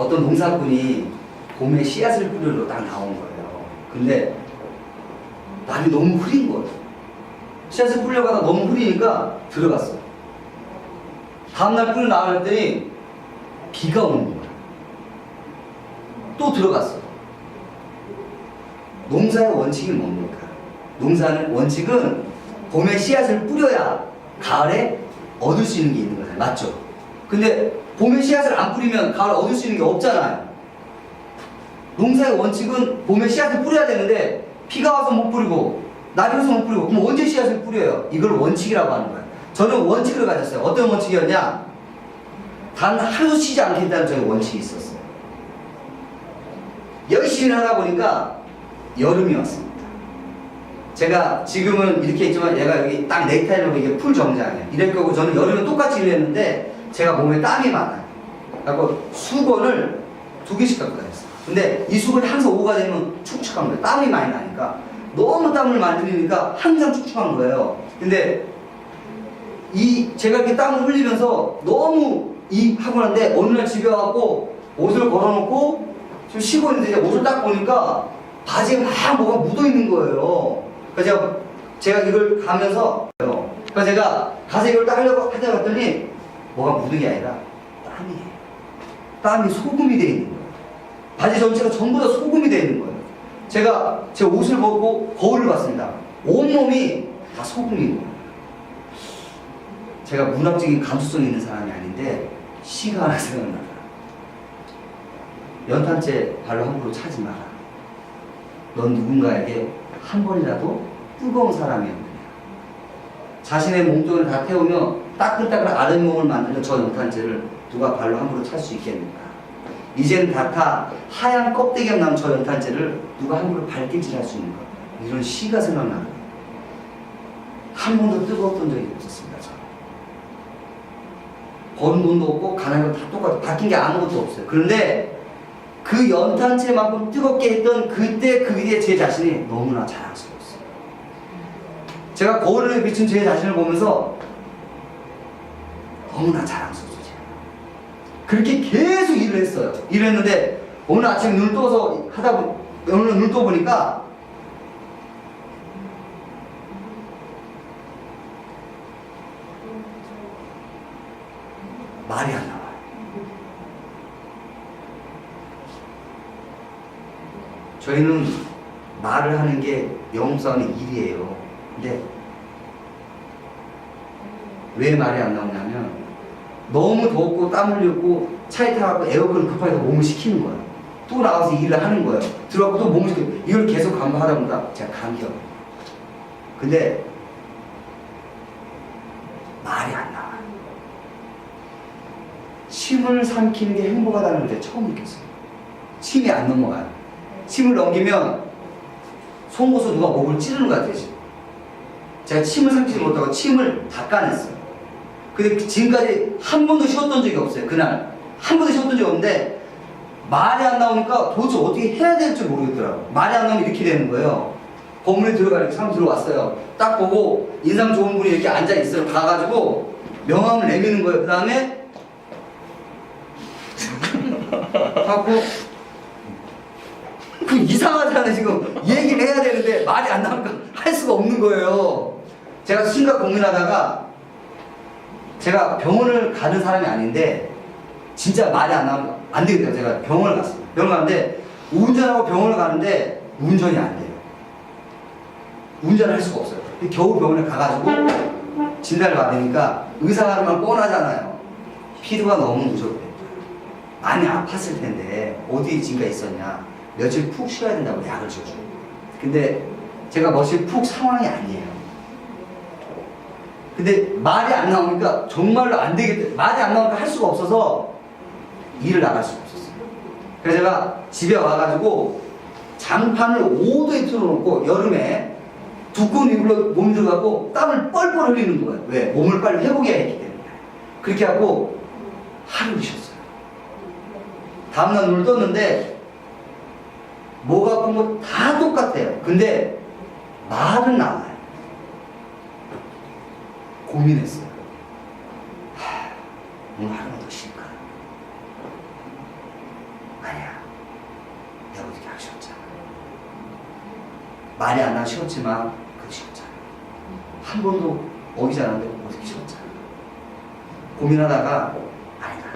어떤 농사꾼이 봄에 씨앗을 뿌리러 딱 나온 거예요. 근데 날이 너무 흐린 거예요. 씨앗을 뿌리려고 하다 너무 흐리니까 들어갔어요. 다음날 뿌리 나왔더니 비가 오는 거예요. 또 들어갔어요. 농사의 원칙이 뭡니까? 농사는 원칙은 봄에 씨앗을 뿌려야 가을에 얻을 수 있는 게 있는 거예요. 맞죠? 근데 봄에 씨앗을 안 뿌리면 가을에 얻을 수 있는 게 없잖아요. 농사의 원칙은 봄에 씨앗을 뿌려야 되는데 비가 와서 못 뿌리고 날이 와서 못 뿌리고 그럼 언제 씨앗을 뿌려요? 이걸 원칙이라고 하는 거예요. 저는 원칙을 가졌어요. 어떤 원칙이었냐? 단 하루 쉬지 않겠다는 저의 원칙이 있었어요. 열심히 하다 보니까 여름이 왔습니다. 제가 지금은 이렇게 있지만 얘가 여기 딱 넥타이로 이게 풀 정장이에요. 이럴 거고 저는 여름은 똑같이 일했는데 제가 몸에 땀이 많아요. 그래서 수건을 두 개씩 갖고 다녔어요. 근데 이 수건이 항상 오가 되면 축축한 거예요. 땀이 많이 나니까. 너무 땀을 많이 흘리니까 항상 축축한 거예요. 근데 이 제가 이렇게 땀을 흘리면서 너무 이 하고 났는데 어느 날 집에 와갖고 옷을 걸어놓고 지금 쉬고 있는데 옷을 딱 보니까 바지에 막 뭐가 묻어 있는 거예요. 그래서 제가, 제가 이걸 가면서 그래서 제가 가서 이걸 딱 하려고 하다 봤더니 뭐가 묻은 게 아니라 땀이에요. 땀이 소금이 돼 있는 거예요. 바지 전체가 전부 다 소금이 돼 있는 거예요. 제가 제 옷을 벗고 거울을 봤습니다. 온몸이 다 소금인 거예요. 제가 문학적인 감수성이 있는 사람이 아닌데 시가 하나 생각나더라. 연탄재 발로 함부로 차지 마라. 넌 누군가에게 한 번이라도 뜨거운 사람이었느냐. 자신의 몸뚱이를 다 태우며 따끈따끈 아른 몸을 만드는 저 연탄재를 누가 발로 함부로 찰 수 있겠는가. 이젠 다타 하얀 껍데기가 저 연탄재를 누가 함부로 발길질할 수 있는가. 이런 시가 생각나는 거예요. 한 번도 뜨거웠던 적이 없었습니다. 저는. 번 돈도 없고 가난한 건다 똑같아. 바뀐 게 아무것도 없어요. 그런데 그 연탄재만큼 뜨겁게 했던 그때 그게 제 자신이 너무나 자랑스러웠어요. 제가 거울에 비친 제 자신을 보면서 너무나 자랑스러웠어요. 그렇게 계속 일을 했어요. 일을 했는데 오늘 아침 눈을 떠서 하다 보 오늘 눈을 떠 보니까 말이 안 나와요. 저희는 말을 하는 게 영웅싸움의 일이에요. 근데 왜 말이 안 나오냐면 너무 덥고 땀 흘렸고 차에 타고 에어컨 급하게 몸을 식히는 거예요. 또 나가서 일을 하는 거예요. 들어가고 또 몸을 식히고 이걸 계속 간과하다 보니까 제가 감기가. 근데 말이 안 나와요. 침을 삼키는 게 행복하다는 걸 처음 느꼈어요. 침이 안 넘어가요. 침을 넘기면 송곳으로 누가 목을 찌르는 것 같아요. 제가 침을 삼키지 못하고 침을 닦아냈어요. 근데 지금까지 한 번도 쉬었던 적이 없어요. 그날. 한 번도 쉬었던 적이 없는데 말이 안 나오니까 도대체 어떻게 해야 될지 모르겠더라고요. 말이 안 나오면 이렇게 되는 거예요. 건물에 들어가니까 사람 들어왔어요. 딱 보고 인상 좋은 분이 이렇게 앉아 있어요. 가가지고 명함을 내미는 거예요. 그 다음에 하고 그 이상하잖아요 지금 얘기를 해야 되는데 말이 안 나오니까 할 수가 없는 거예요 제가 심각 고민하다가 제가 병원을 가는 사람이 아닌데 진짜 말이 안 나오니까 안 되겠다 제가 병원을 갔어요. 병원을 갔는데 운전하고 병원을 가는데 운전이 안 돼요. 운전을 할 수가 없어요. 겨우 병원에 가가지고 진단을 받으니까 의사가 하면 뻔하잖아요. 피부가 너무 누적돼 많이 아팠을 텐데 어디 진가 있었냐. 며칠 푹 쉬어야 된다고 약을 줘줘요 근데 제가 며칠 푹 상황이 아니에요 근데 말이 안 나오니까 정말로 안 되겠다 말이 안 나오니까 할 수가 없어서 일을 나갈 수가 없었어요 그래서 제가 집에 와가지고 장판을 5도에 틀어놓고 여름에 두꺼운 이불로 몸이 들어가고 땀을 뻘뻘 흘리는 거예요 왜? 몸을 빨리 회복해야 했기 때문에 그렇게 하고 하루를 쉬었어요 다음날 눈을 떴는데 목 아픈 거다 똑같대요. 근데 말은 나와요. 고민했어요. 하, 오늘 하루만 더 쉴까? 아니야. 내가 어떻게 안 쉬었잖아. 말이 안 나 쉬었지만, 그 쉬었잖아. 한 번도 어기지 않았는데 어떻게 쉬었잖아. 고민하다가, 아니다.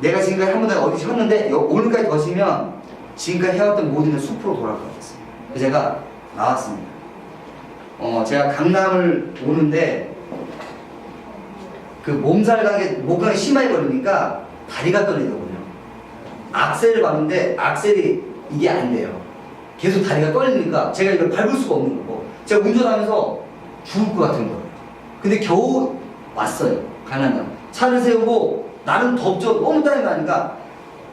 내가 지금까지 한 번도 어디 쉬었는데, 오늘까지 더 쉬면 지금까지 해왔던 모든 게 숲으로 돌아갈 것 같았어요. 그래서 제가 나왔습니다. 어, 제가 강남을 오는데 그 몸살 가게 목감이 심하게 걸리니까 다리가 떨리더군요. 악셀을 봤는데 악셀이 이게 안 돼요. 계속 다리가 떨리니까 제가 이걸 밟을 수가 없는 거고 제가 운전하면서 죽을 것 같은 거예요. 근데 겨우 왔어요. 강남역. 차를 세우고 나름 덥죠. 너무 땀이 나니까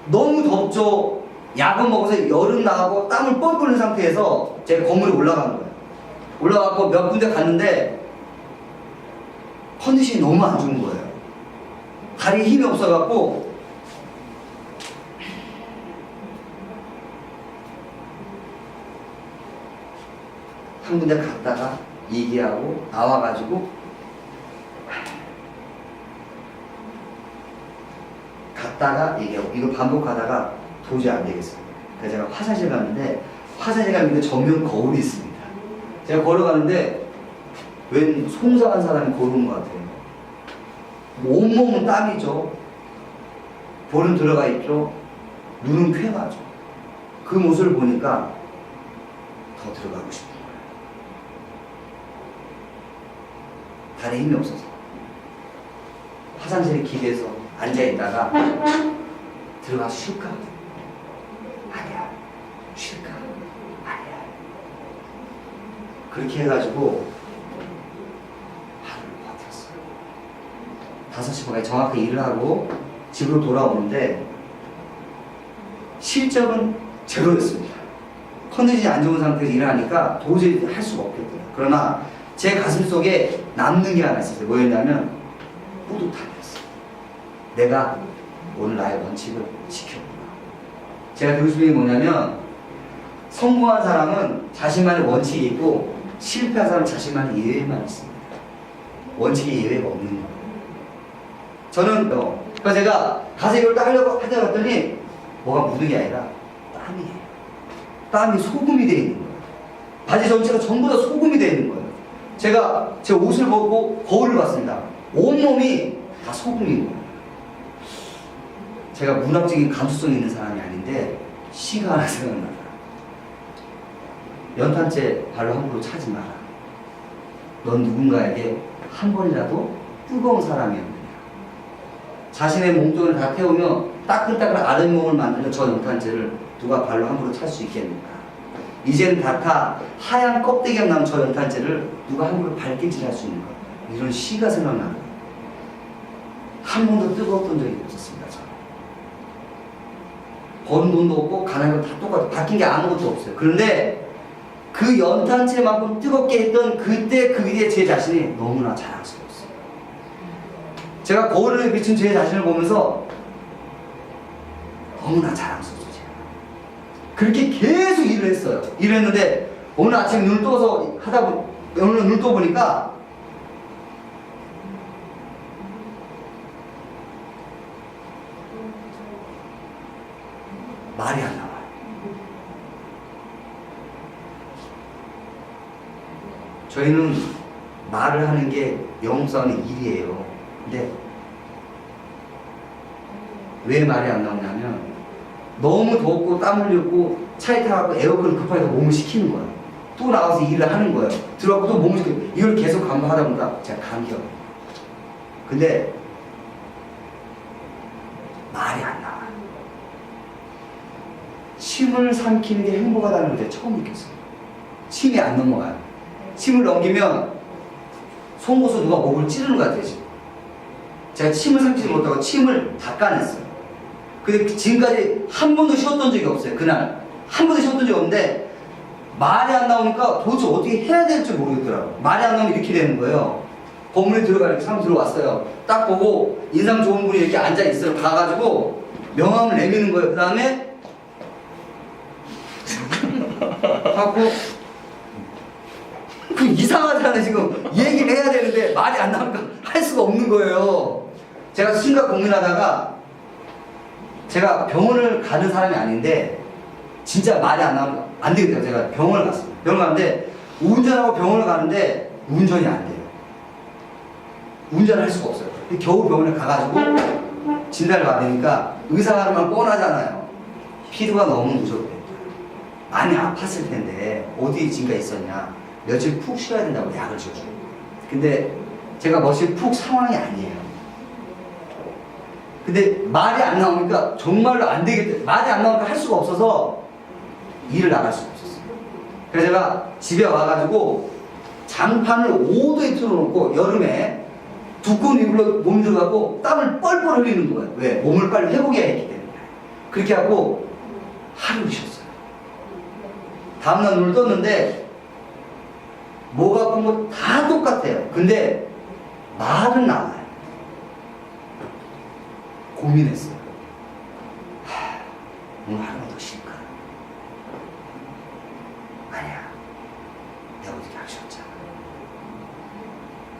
너무 덥죠. 약은 먹어서 여름 나가고 땀을 뻘뻘 흘린 상태에서 제가 건물에 올라간 거예요. 올라가고 몇 군데 갔는데 컨디션이 너무 안 좋은 거예요. 다리에 힘이 없어갖고 한 군데 갔다가 얘기하고 나와가지고 갔다가 얘기하고 이거 반복하다가 도저히 안 되겠어요. 그래서 제가 화장실 갔는데 화장실 가는데 전면 거울이 있습니다. 제가 걸어가는데 웬 송사한 사람이 걸어온 것 같아요. 뭐 온몸은 땀이죠. 볼은 들어가 있죠. 눈은 쾌하죠. 그 모습을 보니까 더 들어가고 싶은 거예요. 다리에 힘이 없어서. 화장실에 기대서 앉아있다가 들어가서 쉴까? 아니야. 쉴까? 아니야. 그렇게 해가지고 하루를 버텼어요. 5시 반에 정확히 일을 하고 집으로 돌아오는데 실적은 제로였습니다. 컨디션이 안 좋은 상태에서 일을 하니까 도저히 할 수가 없겠더라고요. 그러나 제 가슴 속에 남는 게 하나 있었어요. 뭐였냐면 뿌듯함이었어요. 내가 오늘 나의 원칙을 지켰구나. 제가 싶은 게 뭐냐면 성공한 사람은 자신만의 원칙이 있고 실패한 사람은 자신만의 예외만 있습니다. 원칙이 예외가 없는 거예요. 저는 어, 그러니까 제가 가서 이걸 딱 하려고 하다 봤더니 뭐가 묻은 게 아니라 땀이에요. 땀이 소금이 되어 있는 거예요. 바지 전체가 전부 다 소금이 되어 있는 거예요. 제가 제 옷을 벗고 거울을 봤습니다. 온몸이 다 소금인 거예요. 제가 문학적인 감수성이 있는 사람이 아닌데 시가 하나 생각나더라. 연탄재 발로 함부로 차지 마라. 넌 누군가에게 한 번이라도 뜨거운 사람이었느냐. 자신의 몸뚱이를 다 태우며 따끈따끈 아랫몸을 만드는 저 연탄재를 누가 발로 함부로 찰 수 있겠는가. 이제는 다타 하얀 껍데기가 남은 저 연탄재를 누가 함부로 발길질할 수 있는가. 이런 시가 생각나는 거예요. 한 번도 뜨거웠던 적이 없었습니다. 저는. 버는 돈도 없고 가난한 건다 똑같아요. 바뀐 게 아무것도 없어요. 그런데 그 연탄재만큼 뜨겁게 했던 그때 그게 제 자신이 너무나 자랑스러웠어요. 제가 거울에 비친 제 자신을 보면서 너무나 자랑스러웠어요. 제가. 그렇게 계속 일을 했어요. 일을 했는데 오늘 아침 눈을 떠서 하다 보 오늘 눈을 떠 보니까 말이 안 나와요. 저희는 말을 하는 게 영웅싸움의 일이에요. 근데 왜 말이 안 나오냐면 너무 덥고 땀 흘렸고 차에 타고 에어컨 급하게 몸을 식히는 거예요. 또 나가서 일을 하는 거예요. 들어가고 또 몸을 식히고 이걸 계속 감당하다 보니까 제가 감기가. 근데 말이 안 나와요. 침을 삼키는 게 행복하다는 걸 처음 느꼈어요. 침이 안 넘어가요. 침을 넘기면 송곳으로 누가 목을 찌르는 것 같아요. 제가 침을 삼키지 못하고 침을 닦아냈어요. 근데 지금까지 한 번도 쉬었던 적이 없어요, 그날. 한 번도 쉬었던 적이 없는데, 말이 안 나오니까 도대체 어떻게 해야 될지 모르겠더라고요. 말이 안 나오면 이렇게 되는 거예요. 건물에 들어가니까 사람 들어왔어요. 딱 보고 인상 좋은 분이 이렇게 앉아 있어요. 가가지고 명함을 내미는 거예요. 그 다음에 하고 그 이상하잖아요 지금 얘기를 해야 되는데 말이 안 나오니까 할 수가 없는 거예요 제가 심각 고민하다가 제가 병원을 가는 사람이 아닌데 진짜 말이 안 나오니까 안 되겠다. 제가 병원을 갔어요. 병원 갔는데 운전하고 병원을 가는데 운전이 안 돼요. 운전을 할 수가 없어요. 겨우 병원에 가가지고 진단을 받으니까 의사가 하는 말 뻔하잖아요. 피부가 너무 무섭대. 많이 아팠을 텐데 어디 진가 있었냐. 며칠 푹 쉬어야 된다고 약을 줘줘요. 근데 제가 며칠 푹 상황이 아니에요. 근데 말이 안 나오니까 정말로 안 되겠다. 말이 안 나오니까 할 수가 없어서 일을 나갈 수가 없었어요. 그래서 제가 집에 와가지고 장판을 5도에 틀어놓고 여름에 두꺼운 이불로 몸 들어가고 땀을 뻘뻘 흘리는 거예요. 왜? 몸을 빨리 회복해야 했기 때문에. 그렇게 하고 하루를 쉬었어요. 다음날 눈을 떴는데 목 아픈 거 다 똑같아요. 근데 말은 나와요. 고민했어요. 하, 쉴까? 아니야. 내가 어떻게 하기 쉬었잖아.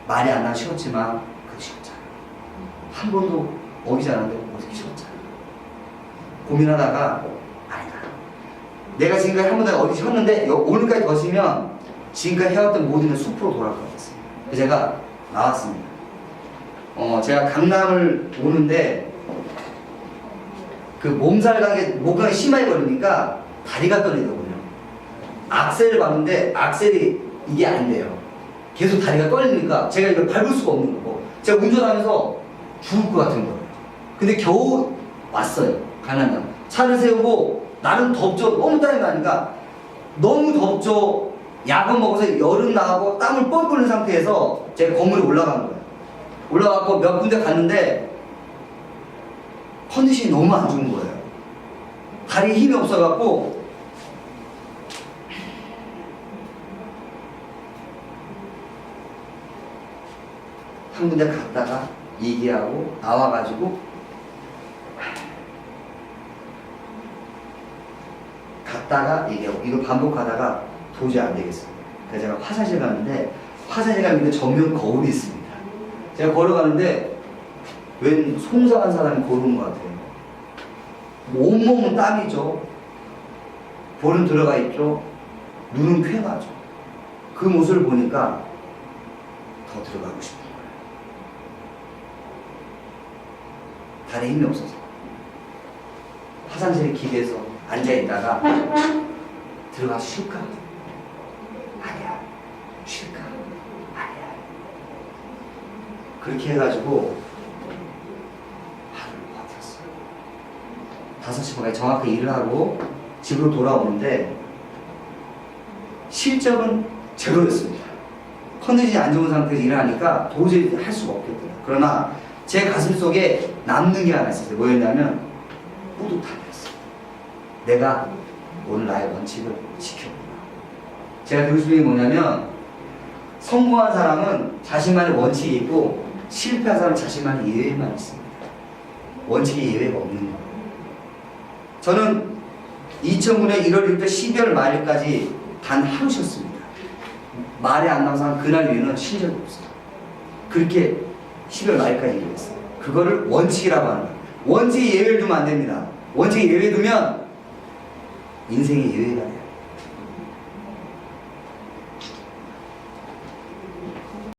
말이 안나 쉬었지만 그 쉬었잖아. 한 번도 어기지 않았는데 어떻게 쉬었잖아. 고민하다가 아니다. 내가 지금까지 한 번도 어디 쉬었는데 여- 오늘까지 더 쉬면 지금까지 해왔던 모든 게 숲으로 돌아갈 것 같았어요. 제가 나왔습니다. 어, 제가 강남을 오는데 그 몸살각에 목각이 심하게 걸리니까 다리가 떨리더군요. 악셀을 봤는데 악셀이 이게 안 돼요. 계속 다리가 떨리니까 제가 이걸 밟을 수가 없는 거고 제가 운전하면서 죽을 것 같은 거예요. 근데 겨우 왔어요. 강남역. 차를 세우고 나는 덥죠. 너무 땀이 나니까 너무 덥죠. 약은 먹어서 여름 나가고 땀을 뻘뻘 흘린 상태에서 제가 건물에 올라간 거예요. 올라가고 몇 군데 갔는데 컨디션이 너무 안 좋은 거예요. 다리에 힘이 없어갖고 한 군데 갔다가 얘기하고 나와가지고 갔다가 얘기하고 이거 반복하다가 도저히 안 되겠어요. 그래서 제가 화장실 갔는데 화장실 가는데 전면 거울이 있습니다. 제가 걸어가는데 웬 송사한 사람이 걸어온 것 같아요. 뭐 온몸은 땀이죠. 볼은 들어가 있죠. 눈은 쾌하죠. 그 모습을 보니까 더 들어가고 싶은 거예요. 다리에 힘이 없어서. 화장실에 기대서 앉아있다가 들어가서 쉴까? 아니야. 쉴까? 아니야. 그렇게 해가지고 하루를 버텼어요. 5시 반까지 정확히 일을 하고 집으로 돌아오는데 실적은 제로였습니다. 컨디션이 안 좋은 상태에서 일을 하니까 도저히 할 수가 없겠더라고요. 그러나 제 가슴 속에 남는 게 하나 있었어요. 뭐였냐면 뿌듯함이었어요. 내가 오늘 나의 원칙을 지켰구나. 제가 싶은 게 뭐냐면 성공한 사람은 자신만의 원칙이 있고 실패한 사람은 자신만의 예외만 있습니다. 원칙의 예외가 없는 거예요. 저는 2009년 1월 1일부터 12월 말일까지 단 하루 쉬었습니다. 말이 안 사람 그날 위에는 쉰 적이 없어요. 그렇게 12월 말까지 일했어요. 그거를 원칙이라고 하는 거예요. 원칙에 예외를 두면 안 됩니다. 원칙에 예외 두면 인생에 예외가